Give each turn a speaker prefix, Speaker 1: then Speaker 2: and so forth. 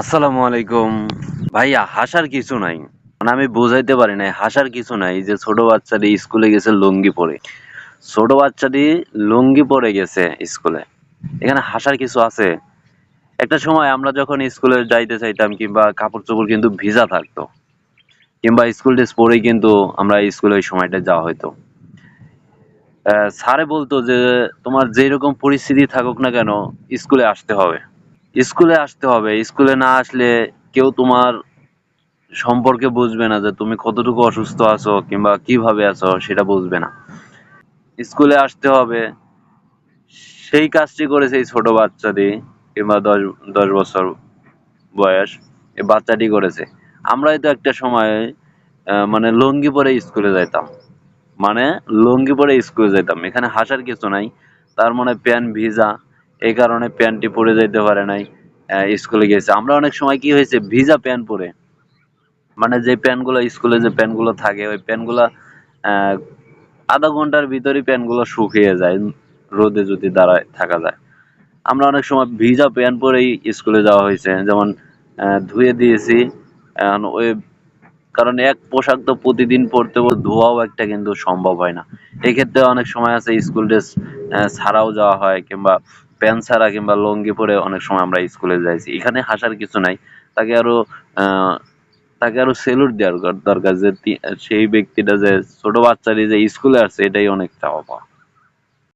Speaker 1: আসসালামু আলাইকুম। ভাইয়া হাসার কিছু নাই। মানে আমি বোঝাইতে পারি নাই হাসার কিছু নাই যে ছোট বাচ্চাটি স্কুলে গেছে লুঙ্গি পরে। ছোট বাচ্চাটি লুঙ্গি পরে গেছে স্কুলে। এখানে হাসার কিছু আছে। একটা সময় আমরা যখন স্কুলে যাইতে চাইতাম কিংবা কাপড় চোপড় কিন্তু ভিজা থাকতো। কিংবা স্কুল ড্রেস পরেই কিন্তু আমরা স্কুলে ওই সময়টা যাওয়া আহ, স্যারে বলতো যে তোমার যেরকম পরিস্থিতি থাকুক না কেন স্কুলে আসতে হবে। স্কুলে আসতে হবে। স্কুলে না আসলে কেউ তোমার সম্পর্কে বুঝবে না যে তুমি কতটুকু অসুস্থ আছো কিংবা কীভাবে আছো সেটা বুঝবে না। স্কুলে আসতে হবে। সেই কাজটি করেছে এই ছোট বাচ্চাটি কিংবা দশ দশ বছর বয়স। এই বাচ্চাটি করেছে। আমরাই তো একটা সময় মানে লুঙ্গি পরে স্কুলে যাইতাম। মানে লুঙ্গি পরে স্কুলে যেতাম এখানে হাসার কিছু নাই। তার মানে প্যান্ট, ভিজা। এই কারণে প্যান্টটি পরে যাইতে পারে নাই স্কুলে গেছে। আমরা অনেক সময় কি হয়েছে, ভিজা প্যান্ট পরে। মানে যে প্যান্টগুলো, স্কুলে যে প্যান্টগুলো থাকে, ওই প্যান্টগুলো আধা ঘণ্টার ভিতরেই প্যান্টগুলো শুকিয়ে যায়, রোদে যদি দাঁড়ায়, থাকা যায়। আমরা অনেক সময় ভিজা প্যান্ট পরেই স্কুলে যাওয়া হয়েছে। যেমন ধুয়ে দিয়েছি ওই, কারণ এক পোশাক তো প্রতিদিন পরতে পরতে ধোয়াও একটা কিন্তু সম্ভব হয় না। এক্ষেত্রে অনেক সময় আছে, স্কুল ড্রেস ছাড়াও যাওয়া হয়, কিংবা প্যান্ট ছাড়া কিংবা লঙ্গি পরে অনেক সময় আমরা স্কুলে যাইছি। এখানে হাসার কিছু নাই। তাকে আরও তাকে আরও সেলুট দেওয়ার দরকার যে সেই ব্যক্তিটা যে ছোট বাচ্চারই যে স্কুলে আসছে, এটাই অনেক চাওয়া পাওয়া।